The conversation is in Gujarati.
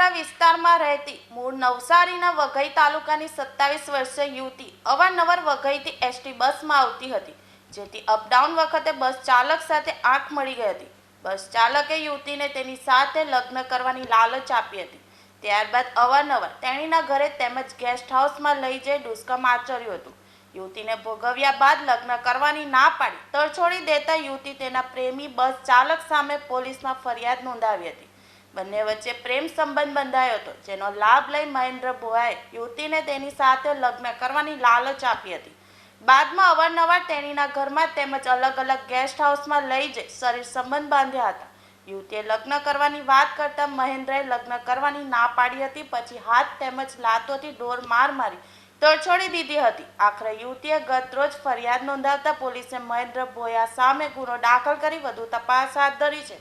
રામપુરા વિસ્તારમાં રહેતી મૂળ નવસારીના વઘઈ તાલુકાની સત્તાવીસ વર્ષીય યુવતી અવારનવાર વઘઈથી એસટી બસમાં આવતી હતી, જેથી અપડાઉન વખતે બસ ચાલક સાથે આંખ મળી ગઈ હતી. બસ ચાલકે યુવતીને તેની સાથે લગ્ન કરવાની લાલચ આપી હતી. ત્યારબાદ અવારનવાર તેણીના ઘરે તેમજ ગેસ્ટ હાઉસમાં લઈ જઈ ડુસ્કમ આચર્યું હતું. યુવતીને ભોગવ્યા બાદ લગ્ન કરવાની ના પાડી તરછોડી દેતા યુવતી તેના પ્રેમી બસ ચાલક સામે પોલીસમાં ફરિયાદ નોંધાવી હતી. બંને વચ્ચે પ્રેમ સંબંધ બંધાયો હતો, જેનો લાભ લઈ મહેન્દ્ર ભોયાએ યુવતીને તેની સાથે લગ્ન કરવાની લાલચ આપી હતી. બાદમાં અવારનવાર તેણીના ઘરમાં તેમજ અલગ અલગ ગેસ્ટ હાઉસમાં લઈ જઈ શરીર સંબંધ બાંધ્યા હતા. યુવતીએ લગ્ન કરવાની વાત કરતા મહેન્દ્રએ લગ્ન કરવાની ના પાડી હતી, પછી હાથ તેમજ લાતોથી ડોર માર મારી તરછોડી દીધી હતી. આખરે યુવતીએ ગતરોજ ફરિયાદ નોંધાવતા પોલીસે મહેન્દ્ર ભોયા સામે ગુનો દાખલ કરી વધુ તપાસ હાથ ધરી છે.